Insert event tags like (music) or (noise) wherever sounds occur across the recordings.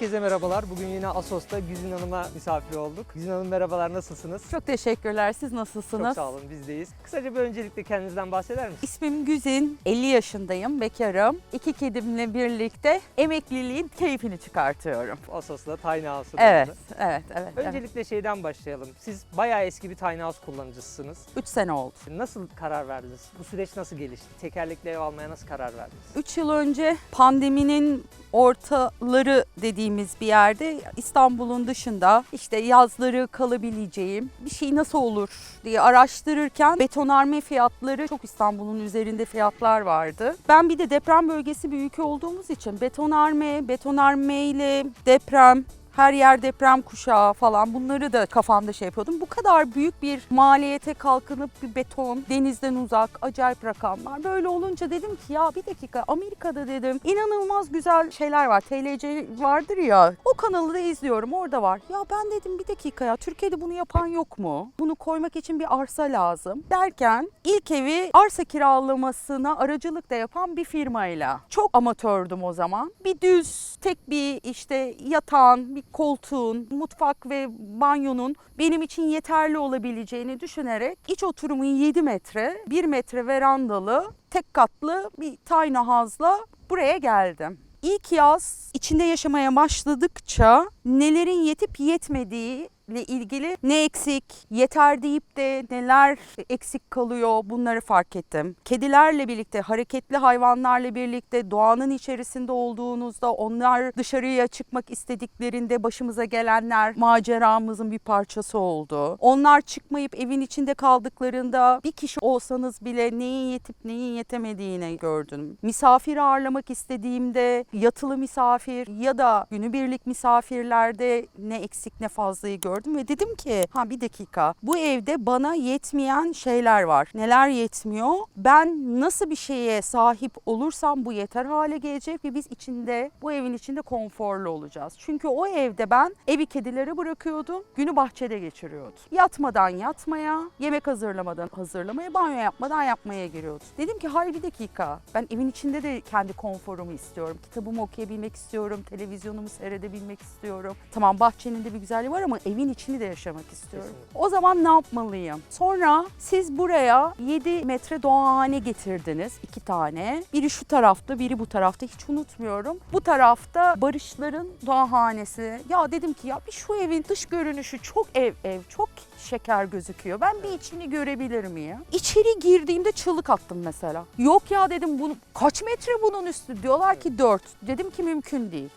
Herkese merhabalar. Bugün yine Asos'ta Güzin Hanım'a misafir olduk. Güzin Hanım merhabalar, nasılsınız? Çok teşekkürler. Siz nasılsınız? Çok sağ olun, bizdeyiz. Kısaca bir öncelikle kendinizden bahseder misiniz? İsmim Güzin. 50 yaşındayım. Bekarım. İki kedimle birlikte emekliliğin keyfini çıkartıyorum. Asos'ta Tiny House'u Evet, evet, evet. evet. Öncelikle şeyden başlayalım. Siz bayağı eski bir Tiny House kullanıcısınız. 3 sene oldu. Nasıl karar verdiniz? Bu süreç nasıl gelişti? Tekerlekli ev almaya nasıl karar verdiniz? 3 yıl önce pandeminin ortaları dediğimiz bir yerde İstanbul'un dışında işte yazları kalabileceğim bir şey nasıl olur diye araştırırken betonarme fiyatları çok İstanbul'un üzerinde fiyatlar vardı. Ben bir de deprem bölgesi bir ülke olduğumuz için betonarme, betonarme ile deprem her yer deprem kuşağı falan bunları da kafamda şey yapıyordum. Bu kadar büyük bir maliyete kalkınıp bir beton, denizden uzak, acayip rakamlar. Böyle olunca dedim ki ya bir dakika Amerika'da dedim inanılmaz güzel şeyler var. TLC vardır ya o kanalı da izliyorum orada var. Ya ben dedim bir dakika ya Türkiye'de bunu yapan yok mu? Bunu koymak için bir arsa lazım derken ilk evi arsa kiralamasına aracılık da yapan bir firmayla. Çok amatördüm o zaman. Bir düz tek bir işte yatağın, bir koltuğun, mutfak ve banyonun benim için yeterli olabileceğini düşünerek iç oturumun 7 metre, 1 metre verandalı, tek katlı bir tiny house'la buraya geldim. İlk yaz içinde yaşamaya başladıkça nelerin yetip yetmediği ile ilgili ne eksik, yeter deyip de neler eksik kalıyor bunları fark ettim. Kedilerle birlikte, hareketli hayvanlarla birlikte doğanın içerisinde olduğunuzda onlar dışarıya çıkmak istediklerinde başımıza gelenler maceramızın bir parçası oldu. Onlar çıkmayıp evin içinde kaldıklarında bir kişi olsanız bile neyin yetip neyin yetemediğini gördüm. Misafir ağırlamak istediğimde yatılı misafir ya da günübirlik misafirlerde ne eksik ne fazlayı gördüm ve dedim ki ha bir dakika bu evde bana yetmeyen şeyler var. Neler yetmiyor? Ben nasıl bir şeye sahip olursam bu yeter hale gelecek ve biz içinde bu evin içinde konforlu olacağız. Çünkü o evde ben evi kedilere bırakıyordum. Günü bahçede geçiriyordum. Yatmadan yatmaya, yemek hazırlamadan hazırlamaya, banyo yapmadan yapmaya giriyordum. Dedim ki hayır bir dakika. Ben evin içinde de kendi konforumu istiyorum. Kitabımı okuyabilmek istiyorum. Televizyonumu seyredebilmek istiyorum. Tamam bahçenin de bir güzelliği var ama evin içini de yaşamak istiyorum. Kesinlikle. O zaman ne yapmalıyım? Sonra siz buraya 7 metre doğahane getirdiniz. iki tane. Biri şu tarafta, biri bu tarafta. Hiç unutmuyorum. Bu tarafta Barışların doğahanesi. Ya dedim ki ya bir şu evin dış görünüşü çok ev ev, çok şeker gözüküyor. Ben bir içini görebilir miyim? İçeri girdiğimde çığlık attım mesela. Yok ya dedim bunu kaç metre bunun üstü? Diyorlar ki 4. Dedim ki mümkün değil.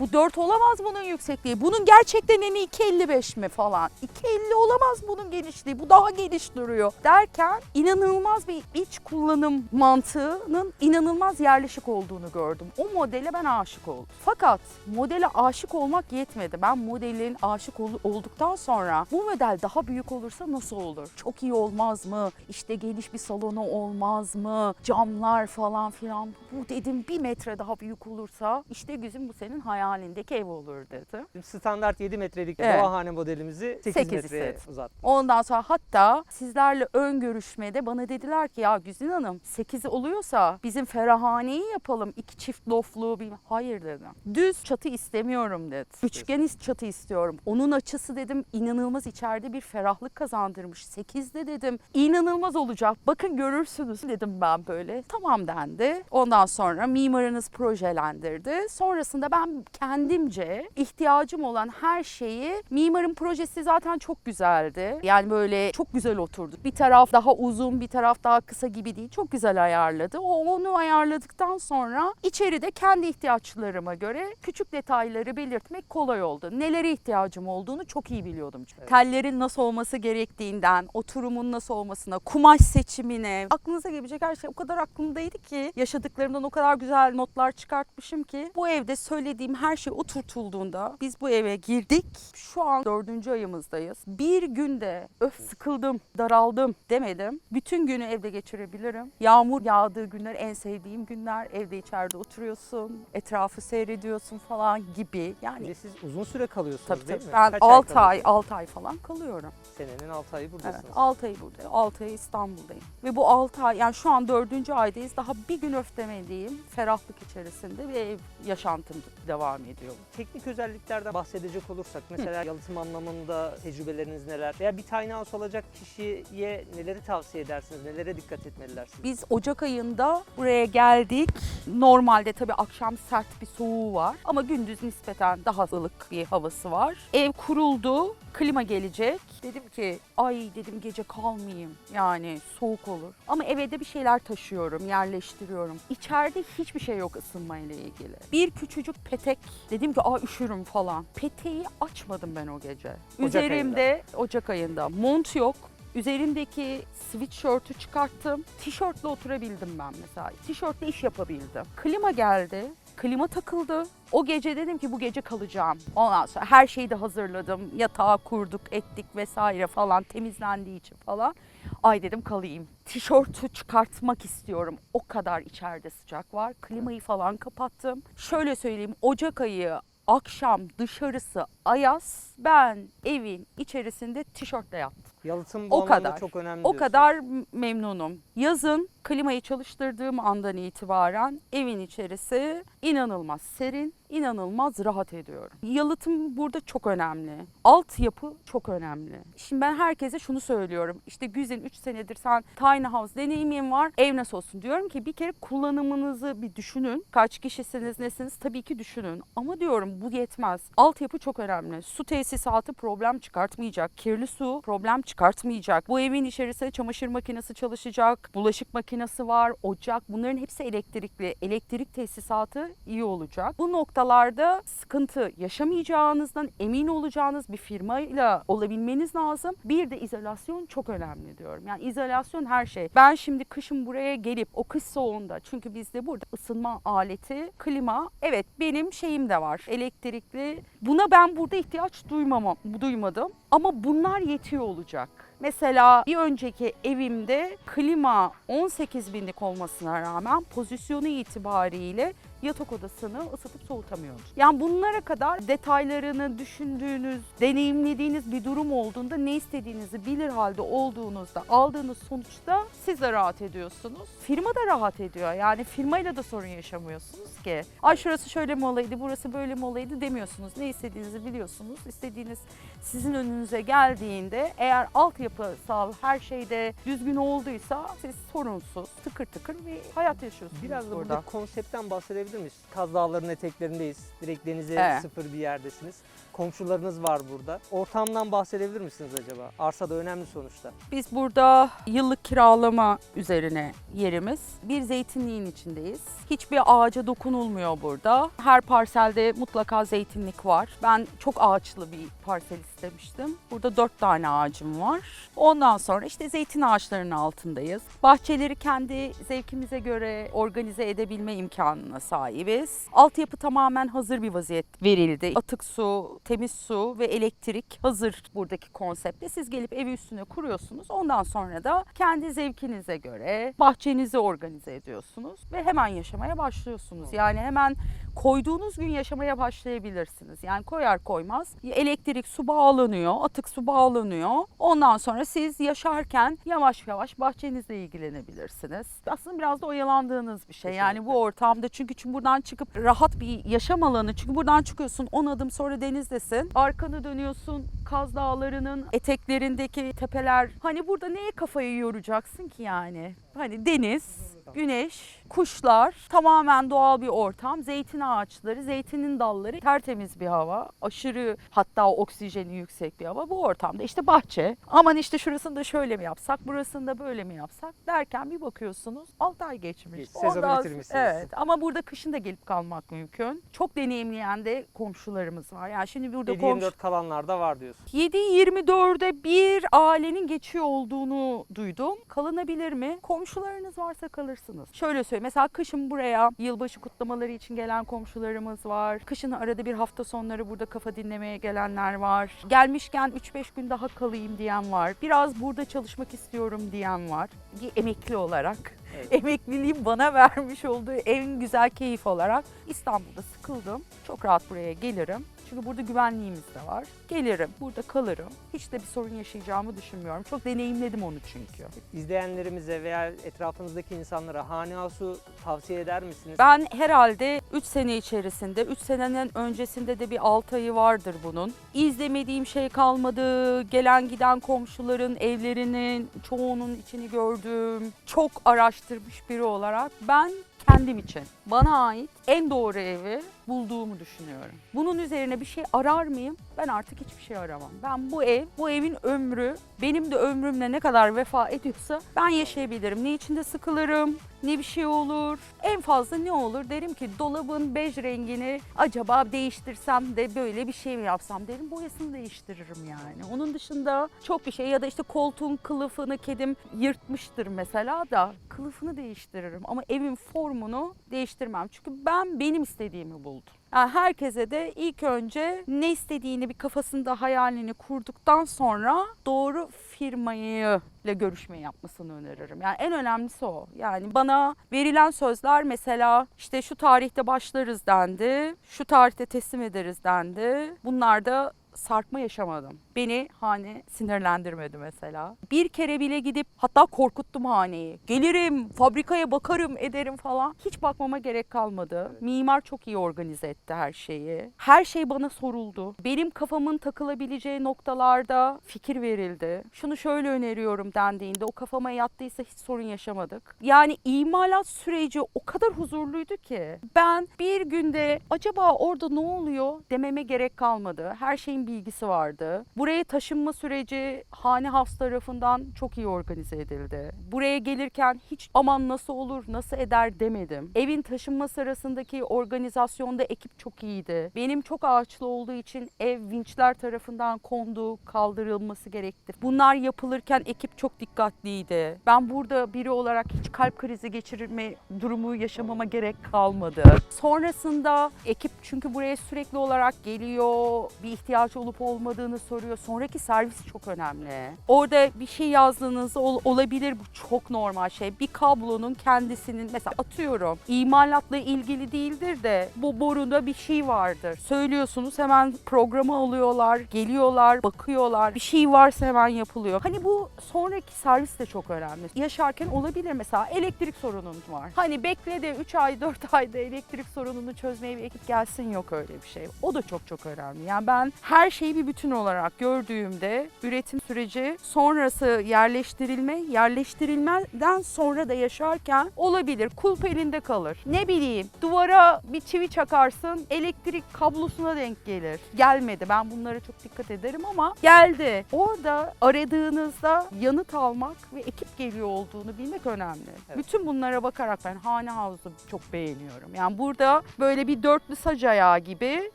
Bu 4 olamaz bunun yüksekliği. Bunun gerçekten eni 2.55 mi falan. 2.50 olamaz bunun genişliği. Bu daha geniş duruyor. Derken inanılmaz bir iç kullanım mantığının inanılmaz yerleşik olduğunu gördüm. O modele ben aşık oldum. Fakat modele aşık olmak yetmedi. Ben modelin aşık ol- olduktan sonra bu model daha büyük olursa nasıl olur? Çok iyi olmaz mı? İşte geniş bir salonu olmaz mı? Camlar falan filan. Bu dedim bir metre daha büyük olursa işte gözüm bu senin hayalindeki ev olur dedi. Standart 7 metrelik Evet. doğahane modelimizi 8, Sekiz metreye set. uzat. Ondan sonra hatta sizlerle ön görüşmede bana dediler ki ya Güzin Hanım 8 oluyorsa bizim ferahaneyi yapalım. iki çift loflu bir hayır dedim. Düz çatı istemiyorum dedi. Üçgen çatı istiyorum. Onun açısı dedim inanılmaz içeride bir ferahlık kazandırmış. 8'de dedim inanılmaz olacak. Bakın görürsünüz dedim ben böyle. Tamam dendi. Ondan sonra mimarınız projelendirdi. Sonrasında ben kendimce ihtiyacım olan her şeyi mimarın projesi zaten çok güzeldi. Yani böyle çok güzel oturdu. Bir taraf daha uzun, bir taraf daha kısa gibi değil. Çok güzel ayarladı. O onu ayarladıktan sonra içeride kendi ihtiyaçlarıma göre küçük detayları belirtmek kolay oldu. Nelere ihtiyacım olduğunu çok iyi biliyordum. Evet. Tellerin nasıl olması gerektiğinden, oturumun nasıl olmasına, kumaş seçimine, aklınıza gelebilecek her şey o kadar aklımdaydı ki yaşadıklarımdan o kadar güzel notlar çıkartmışım ki bu evde söylediğim her şey oturtulduğunda biz bu eve girdik. Şu an dördüncü ayımızdayız. Bir günde öf sıkıldım, daraldım demedim. Bütün günü evde geçirebilirim. Yağmur yağdığı günler en sevdiğim günler. Evde içeride oturuyorsun, etrafı seyrediyorsun falan gibi. Bir Yani de siz uzun süre kalıyorsunuz tabii değil tabii. mi? Ben Kaç 6 ay, kalıyorsunuz? 6 ay falan kalıyorum. Senenin 6 ayı Evet, buradasınız. 6 ay buradayım. 6 ay İstanbul'dayım. Ve bu 6 ay yani şu an 4. aydayız. Daha bir gün öftemediğim ferahlık içerisinde bir ev yaşantım devam devam ediyor. Teknik özelliklerden bahsedecek olursak mesela yalıtım anlamında tecrübeleriniz neler? Veya bir tiny house olacak kişiye neleri tavsiye edersiniz? Nelere dikkat etmeliler? Biz Ocak ayında buraya geldik. Normalde tabii akşam sert bir soğuğu var ama gündüz nispeten daha ılık bir havası var. Ev kuruldu, klima gelecek. Dedim ki ay dedim gece kalmayayım yani soğuk olur. Ama eve de bir şeyler taşıyorum, yerleştiriyorum. İçeride hiçbir şey yok ısınma ile ilgili. Bir küçücük petek dedim ki aa üşürüm falan. Peteği açmadım ben o gece. Ocak Üzerimde Ocak ayında mont yok. Üzerimdeki sweatshirt'ü çıkarttım. Tişörtle oturabildim ben mesela. Tişörtle iş yapabildim. Klima geldi. Klima takıldı. O gece dedim ki bu gece kalacağım. Ondan sonra her şeyi de hazırladım. Yatağı kurduk, ettik vesaire falan temizlendiği için falan. Ay dedim kalayım. Tişörtü çıkartmak istiyorum. O kadar içeride sıcak var. Klimayı falan kapattım. Şöyle söyleyeyim Ocak ayı akşam dışarısı ayaz. Ben evin içerisinde tişörtle yattım. Yalıtım bu O kadar. çok önemli O diyorsun. kadar memnunum. Yazın klimayı çalıştırdığım andan itibaren evin içerisi inanılmaz serin, inanılmaz rahat ediyorum. Yalıtım burada çok önemli. Altyapı çok önemli. Şimdi ben herkese şunu söylüyorum. İşte Güzin 3 senedir sen tiny house deneyimin var. Ev nasıl olsun? Diyorum ki bir kere kullanımınızı bir düşünün. Kaç kişisiniz, nesiniz tabii ki düşünün. Ama diyorum bu yetmez. Altyapı çok önemli. Su tesisatı problem çıkartmayacak. Kirli su problem çıkartmayacak. Bu evin içerisinde çamaşır makinesi çalışacak. Bulaşık makinesi var, ocak. Bunların hepsi elektrikli. Elektrik tesisatı iyi olacak. Bu noktalarda sıkıntı yaşamayacağınızdan emin olacağınız bir firmayla olabilmeniz lazım. Bir de izolasyon çok önemli diyorum. Yani izolasyon her şey. Ben şimdi kışın buraya gelip o kış soğuğunda çünkü bizde burada ısınma aleti, klima evet benim şeyim de var. Elektrikli. Buna ben burada ihtiyaç duymamam, duymadım. Ama bunlar yetiyor olacak. Mesela bir önceki evimde klima 18 binlik olmasına rağmen pozisyonu itibariyle yatak odasını ısıtıp soğutamıyoruz. Yani bunlara kadar detaylarını düşündüğünüz, deneyimlediğiniz bir durum olduğunda ne istediğinizi bilir halde olduğunuzda aldığınız sonuçta siz de rahat ediyorsunuz. Firma da rahat ediyor. Yani firmayla da sorun yaşamıyorsunuz ki. Ay şurası şöyle mi olaydı, burası böyle mi olaydı demiyorsunuz. Ne istediğinizi biliyorsunuz. İstediğiniz sizin önünüze geldiğinde eğer altyapısal her şeyde düzgün olduysa siz sorunsuz, tıkır tıkır bir hayat yaşıyorsunuz Biraz da burada. burada konseptten bahsedebilir miyiz? Kaz Dağları'nın eteklerindeyiz. Direkt denize Evet. sıfır bir yerdesiniz. Komşularınız var burada. Ortamdan bahsedebilir misiniz acaba? Arsa da önemli sonuçta. Biz burada yıllık kiralama üzerine yerimiz. Bir zeytinliğin içindeyiz. Hiçbir ağaca dokunulmuyor burada. Her parselde mutlaka zeytinlik var. Ben çok ağaçlı bir parsel istemiştim. Burada dört tane ağacım var. Ondan sonra işte zeytin ağaçlarının altındayız. Bahçeleri kendi zevkimize göre organize edebilme imkanına sahibiz. Altyapı tamamen hazır bir vaziyet verildi. Atık su, temiz su ve elektrik hazır buradaki konsepte. Siz gelip evi üstüne kuruyorsunuz. Ondan sonra da kendi zevkinize göre bahçenizi organize ediyorsunuz ve hemen yaşamaya başlıyorsunuz. Yani hemen koyduğunuz gün yaşamaya başlayabilirsiniz. Yani koyar koymaz elektrik su bağlanıyor, atık su bağlanıyor. Ondan sonra siz yaşarken yavaş yavaş bahçenizle ilgilenebilirsiniz. Aslında biraz da oyalandığınız bir şey. Yani bu ortamda çünkü çünkü buradan çıkıp rahat bir yaşam alanı. Çünkü buradan çıkıyorsun 10 adım sonra denizdesin. Arkanı dönüyorsun Kaz Dağları'nın eteklerindeki tepeler. Hani burada neye kafayı yoracaksın ki yani? Hani deniz, güneş, kuşlar, tamamen doğal bir ortam, zeytin ağaçları, zeytinin dalları, tertemiz bir hava, aşırı hatta oksijeni yüksek bir hava. Bu ortamda işte bahçe. Aman işte şurasını da şöyle mi yapsak, burasını da böyle mi yapsak derken bir bakıyorsunuz 6 ay geçmiş. Geç, sezonu Ondan- bitirmişsiniz. Evet ama burada kışın da gelip kalmak mümkün. Çok deneyimleyen de komşularımız var. Yani şimdi burada komşu 7-24 kalanlar da var diyorsun. 7-24'e bir ailenin geçiyor olduğunu duydum. Kalınabilir mi? Komşularınız varsa kalırsınız. Şöyle söyleyeyim. Mesela kışın buraya yılbaşı kutlamaları için gelen komşularımız var. Kışın arada bir hafta sonları burada kafa dinlemeye gelenler var. Gelmişken 3-5 gün daha kalayım diyen var. Biraz burada çalışmak istiyorum diyen var. Bir emekli olarak. Evet. (laughs) Emekliliğin bana vermiş olduğu en güzel keyif olarak İstanbul'da sıkıldım. Çok rahat buraya gelirim. Çünkü burada güvenliğimiz de var. Gelirim, burada kalırım. Hiç de bir sorun yaşayacağımı düşünmüyorum. Çok deneyimledim onu çünkü. İzleyenlerimize veya etrafınızdaki insanlara hane house'u tavsiye eder misiniz? Ben herhalde 3 sene içerisinde, 3 senenin öncesinde de bir 6 ayı vardır bunun. İzlemediğim şey kalmadı. Gelen giden komşuların evlerinin çoğunun içini gördüm. Çok araştırmış biri olarak ben kendim için bana ait en doğru evi bulduğumu düşünüyorum. Bunun üzerine bir şey arar mıyım? Ben artık hiçbir şey aramam. Ben bu ev, bu evin ömrü benim de ömrümle ne kadar vefa ediyorsa ben yaşayabilirim. Ne içinde sıkılırım, ne bir şey olur. En fazla ne olur derim ki dolabın bej rengini acaba değiştirsem de böyle bir şey mi yapsam derim. Boyasını değiştiririm yani. Onun dışında çok bir şey ya da işte koltuğun kılıfını kedim yırtmıştır mesela da kılıfını değiştiririm. Ama evin formunu değiştirmem. Çünkü ben benim istediğimi buldum. Yani herkese de ilk önce ne istediğini bir kafasında hayalini kurduktan sonra doğru firmayı ile görüşme yapmasını öneririm. Yani en önemlisi o. Yani bana verilen sözler mesela işte şu tarihte başlarız dendi, şu tarihte teslim ederiz dendi. Bunlar da sarkma yaşamadım. Beni hane sinirlendirmedi mesela. Bir kere bile gidip hatta korkuttum haneyi. Gelirim, fabrikaya bakarım, ederim falan. Hiç bakmama gerek kalmadı. Mimar çok iyi organize etti her şeyi. Her şey bana soruldu. Benim kafamın takılabileceği noktalarda fikir verildi. Şunu şöyle öneriyorum dendiğinde o kafama yattıysa hiç sorun yaşamadık. Yani imalat süreci o kadar huzurluydu ki ben bir günde acaba orada ne oluyor dememe gerek kalmadı. Her şeyin bilgisi vardı. Buraya taşınma süreci Hane House tarafından çok iyi organize edildi. Buraya gelirken hiç aman nasıl olur, nasıl eder demedim. Evin taşınma sırasındaki organizasyonda ekip çok iyiydi. Benim çok ağaçlı olduğu için ev vinçler tarafından kondu, kaldırılması gerekti. Bunlar yapılırken ekip çok dikkatliydi. Ben burada biri olarak hiç kalp krizi geçirme durumu yaşamama gerek kalmadı. Sonrasında ekip çünkü buraya sürekli olarak geliyor, bir ihtiyaç olup olmadığını soruyor. Sonraki servis çok önemli. Orada bir şey yazdığınızda ol- olabilir bu çok normal şey. Bir kablonun kendisinin mesela atıyorum imalatla ilgili değildir de bu boruda bir şey vardır. Söylüyorsunuz hemen programı alıyorlar, geliyorlar, bakıyorlar. Bir şey varsa hemen yapılıyor. Hani bu sonraki servis de çok önemli. Yaşarken olabilir mesela elektrik sorununuz var. Hani bekle de 3 ay 4 ayda elektrik sorununu çözmeye bir ekip gelsin yok öyle bir şey. O da çok çok önemli. Yani ben her şeyi bir bütün olarak gördüğümde üretim süreci sonrası yerleştirilme, yerleştirilmeden sonra da yaşarken olabilir. Kulp elinde kalır. Ne bileyim duvara bir çivi çakarsın elektrik kablosuna denk gelir. Gelmedi. Ben bunlara çok dikkat ederim ama geldi. Orada aradığınızda yanıt almak ve ekip geliyor olduğunu bilmek önemli. Evet. Bütün bunlara bakarak ben Hane House'u çok beğeniyorum. Yani burada böyle bir dörtlü sac ayağı gibi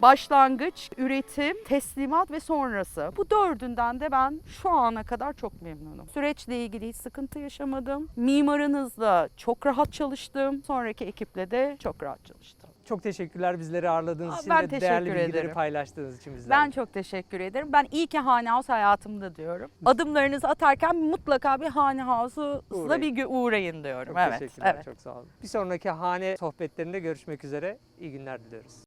başlangıç, üretim, teslimat ve sonrası. Bu dördünden de ben şu ana kadar çok memnunum. Süreçle ilgili hiç sıkıntı yaşamadım. Mimarınızla çok rahat çalıştım. Sonraki ekiple de çok rahat çalıştım. Çok teşekkürler bizleri ağırladığınız Aa, için ben ve değerli bilgileri ederim. paylaştığınız için bizlerle. Ben çok teşekkür ederim. Ben iyi ki Hane House hayatımda diyorum. Adımlarınızı atarken mutlaka bir Hane House'la bir uğrayın diyorum. Çok evet. teşekkürler, evet. çok sağ olun. Bir sonraki hane sohbetlerinde görüşmek üzere. İyi günler diliyoruz.